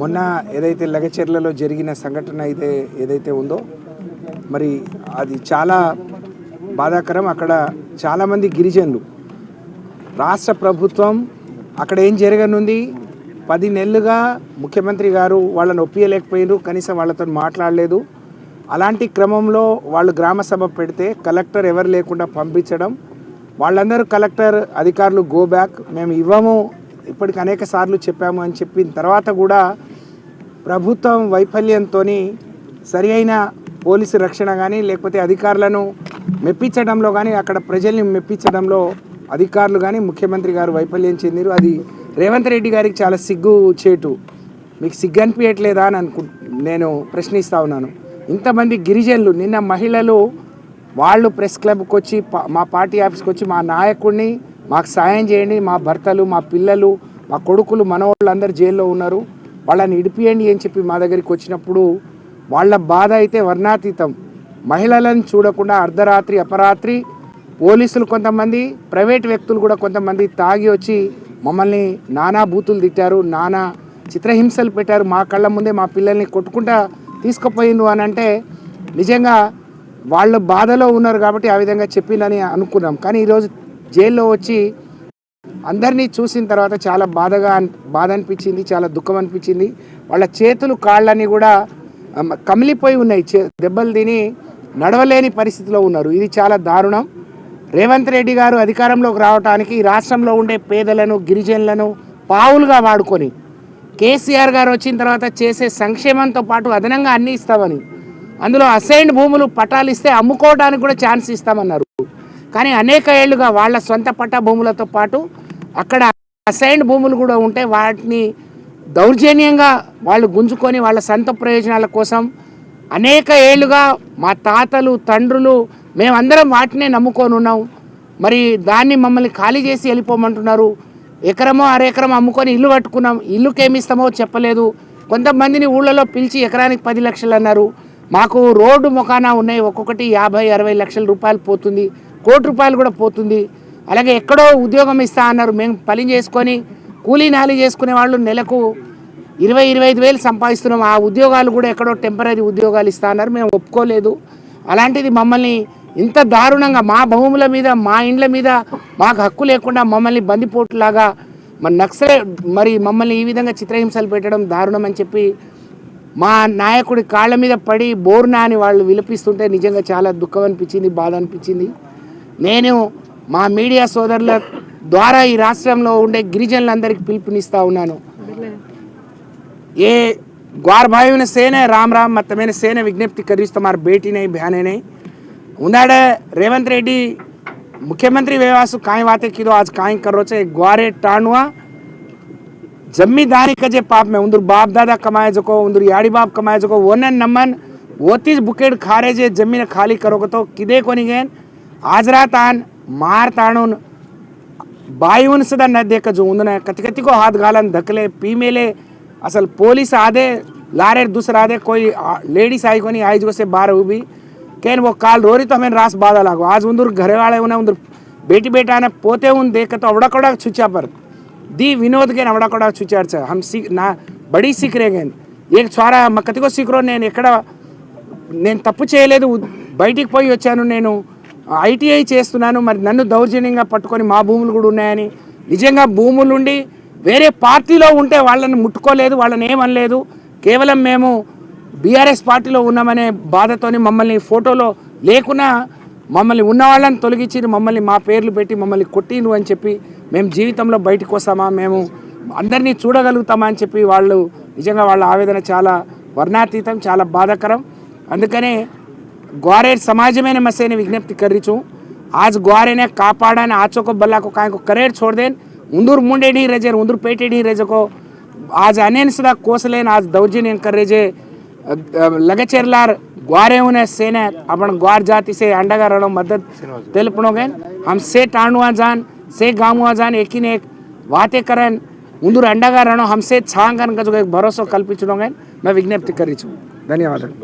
మొన్న ఏదైతే లగచెర్లలో జరిగిన సంఘటన అయితే ఏదైతే ఉందో మరి అది చాలా బాధాకరం. అక్కడ చాలామంది గిరిజనులు రాష్ట్ర ప్రభుత్వం అక్కడ ఏం జరగనుంది? పది నెలలుగా ముఖ్యమంత్రి గారు వాళ్ళని ఒప్పియలేకపోయారు కనీసం వాళ్ళతో మాట్లాడలేదు. అలాంటి క్రమంలో వాళ్ళు గ్రామ సభ పెడితే కలెక్టర్ ఎవరు లేకుండా పంపించడం వాళ్ళందరూ కలెక్టర్ అధికారులు గో బ్యాక్ మేము ఇవ్వము ఇప్పటికి అనేక సార్లు చెప్పాము అని చెప్పిన తర్వాత కూడా ప్రభుత్వం వైఫల్యంతో సరి అయిన పోలీసు రక్షణ కానీ లేకపోతే అధికారులను మెప్పించడంలో కానీ అక్కడ ప్రజల్ని మెప్పించడంలో అధికారులు కానీ ముఖ్యమంత్రి గారు వైఫల్యం చెందిరు. అది రేవంత్ రెడ్డి గారికి చాలా సిగ్గు చేటు. మీకు సిగ్గు అనిపించట్లేదా అని అనుకు నేను ప్రశ్నిస్తా ఉన్నాను. ఇంతమంది గిరిజనులు నిన్న మహిళలు వాళ్ళు ప్రెస్ క్లబ్కి వచ్చి మా పార్టీ ఆఫీస్కి వచ్చి మా నాయకుడిని మాకు సాయం చేయండి. మా భర్తలు మా పిల్లలు మా కొడుకులు మనవాళ్ళు అందరు జైల్లో ఉన్నారు. వాళ్ళని ఇడిపియండి అని చెప్పి మా దగ్గరికి వచ్చినప్పుడు వాళ్ళ బాధ అయితే వర్ణాతీతం. మహిళలను చూడకుండా అర్ధరాత్రి అపరాత్రి పోలీసులు కొంతమంది ప్రైవేట్ వ్యక్తులు కూడా కొంతమంది తాగి వచ్చి మమ్మల్ని నానా బూతులు తిట్టారు నానా చిత్రహింసలు పెట్టారు. మా కళ్ళ ముందే మా పిల్లల్ని కొట్టుకుంటా తీసుకుపోయిండు అని అంటే నిజంగా వాళ్ళు బాధలో ఉన్నారు కాబట్టి ఆ విధంగా చెప్పిందని అనుకున్నాం. కానీ ఈరోజు జైల్లో వచ్చి అందరినీ చూసిన తర్వాత చాలా బాధగా బాధ అనిపించింది చాలా దుఃఖం అనిపించింది వాళ్ళ చేతులు కాళ్ళని కూడా కమిలిపోయి ఉన్నాయి. చే- దెబ్బలు తిని నడవలేని పరిస్థితిలో ఉన్నారు. ఇది చాలా దారుణం. రేవంత్ రెడ్డి గారు అధికారంలోకి రావడానికి రాష్ట్రంలో ఉండే పేదలను గిరిజనులను పావులుగా వాడుకొని కేసీఆర్ గారు వచ్చిన తర్వాత చేసే సంక్షేమంతో పాటు అదనంగా అన్ని ఇస్తామని అందులో అసైన్డ్ భూములు పట్టాలు ఇస్తే అమ్ముకోవడానికి కూడా ఛాన్స్ ఇస్తామన్నారు. కానీ అనేక ఏళ్ళుగా వాళ్ళ సొంత పట్టా భూములతో పాటు అక్కడ అసైన్డ్ భూములు కూడా ఉంటే వాటిని దౌర్జన్యంగా వాళ్ళు గుంజుకొని వాళ్ళ సొంత ప్రయోజనాల కోసం అనేక ఏళ్ళుగా మా తాతలు తండ్రులు మేమందరం వాటినే నమ్ముకొని ఉన్నాం. మరి దాన్ని మమ్మల్ని ఖాళీ చేసి వెళ్ళిపోమంటున్నారు. ఎకరమో అరెకరం అమ్ముకొని ఇల్లు కట్టుకున్నాం. ఇల్లుకి ఏమి ఇస్తామో చెప్పలేదు. కొంతమందిని ఊళ్ళలో పిలిచి ఎకరానికి పది లక్షలు అన్నారు. మాకు రోడ్డు మొఖానా ఉన్నాయి. ఒక్కొక్కటి యాభై అరవై లక్షల రూపాయలు పోతుంది. కోటి రూపాయలు కూడా పోతుంది. అలాగే ఎక్కడో ఉద్యోగం ఇస్తా అన్నారు. మేము పని చేసుకొని కూలీ నాలి చేసుకునే వాళ్ళు నెలకు ఇరవై ఇరవై ఐదు వేలు సంపాదిస్తున్నాం. ఆ ఉద్యోగాలు కూడా ఎక్కడో టెంపరీ ఉద్యోగాలు ఇస్తా అన్నారు. మేము ఒప్పుకోలేదు. అలాంటిది మమ్మల్ని ఇంత దారుణంగా మా భూముల మీద మా ఇండ్ల మీద మాకు హక్కు లేకుండా మమ్మల్ని బందిపోటులాగా మరి నక్సలే మరి మమ్మల్ని ఈ విధంగా చిత్రహింసలు పెట్టడం దారుణం అని చెప్పి మా నాయకుడి కాళ్ళ మీద పడి బోర్నా అని వాళ్ళు విలపిస్తుంటే నిజంగా చాలా దుఃఖం అనిపించింది బాధ అనిపించింది. నేను మా మీడియా సోదరుల ద్వారా ఈ రాష్ట్రంలో ఉండే గిరిజనులందరికీ పిలుపునిస్తా ఉన్నాను ये ग्वार भाइयों ने सेन है राम राम मत मैंने सेन विज्ञप्ति करी तुम्हारी बेटी नहीं बहने नहीं उन्हाड़े रेवंत रेड्डी मुख्यमंत्री व्यवासु काई बातें की आज काई करो चे ग्वारे टाणुआ जमींदारी कजे पाप में उंदर बाप दादा कमाए जको उंदर याड़ी बाप कमाए जको वोने नमन वोतीज बुकेड खारे जे जमीन खाली करोगे तो किदे कोनी गेन आज रात आन मार ताणून బాయివుని సుధా నద్దేక जो ఉందన कति कति को हाथ गालन धकले पी मेले असल पुलिस आधे लारे दूसरा आधे कोई लेडीज आई कोनी आई जो से बाहर हुई केन वो काल रोरी तो हमें रास बाधा लागो आज उंदर घरे वाले उन्हें उंदर बेटी बेटा ने पोते उन देख तो अवड़ा कड़ा छुचा पर दी विनोद के अवड़ा कड़ा छुचार से हम सीख ना बड़ी सीख रहे गए एक छोरा మా కతికో సీక్రో నేను ఎక్కడ నేను తప్పు చేయలేదు బయటికి పోయి వచ్చాను నేను ఐటీఐ చేస్తున్నాను మరి నన్ను దౌర్జన్యంగా పట్టుకొని మా భూములు కూడా ఉన్నాయని. నిజంగా భూములు ఉండి వేరే పార్టీలో ఉంటే వాళ్ళని ముట్టుకోలేదు వాళ్ళని ఏమనలేదు కేవలం మేము బీఆర్ఎస్ పార్టీలో ఉన్నామనే బాధతోని మమ్మల్ని ఫోటోలో లేకున్నా మమ్మల్ని ఉన్నవాళ్ళని తొలగించి మమ్మల్ని మా పేర్లు పెట్టి మమ్మల్ని కొట్టిండ్రు అని చెప్పి మేము జీవితంలో బయటకు వస్తామా మేము అందరినీ చూడగలుగుతామా అని చెప్పి వాళ్ళు నిజంగా వాళ్ళ ఆవేదన చాలా వర్ణాతీతం చాలా బాధాకరం. అందుకనే ગોરે સમાજ મેં મસે એની વિજ્ઞપ્તિ કરી છું આજ ગોરેને કાપાડાને આચોકો બલાકો કાંઈકો કરેર છોડ દેન ઉંદર મુંડે નહીં રહેજે ઉંદર પેટે નહીં રહેજકો આજ અનેન સદા కోసలేని ఆజ్ దౌర్జన్యం కర్రేజే లగచెర్లార్ గ్వారేవున సేన అపణ గ్వార్ జాతి సే అండగా రణం మద్దత్ తెలుపణోగేన్ హమ్ సే టాండువా జాన్ సే గామువా జాన్ ఎకిన్ ఏక్ వాతే కరన్ ఉందురు అండగా రణం హమ్ సే ఛాంగన్ గజ భరోసా కల్పించడోగేన్ మే విజ్ఞప్తి కరిచు ధన్యవాదాలు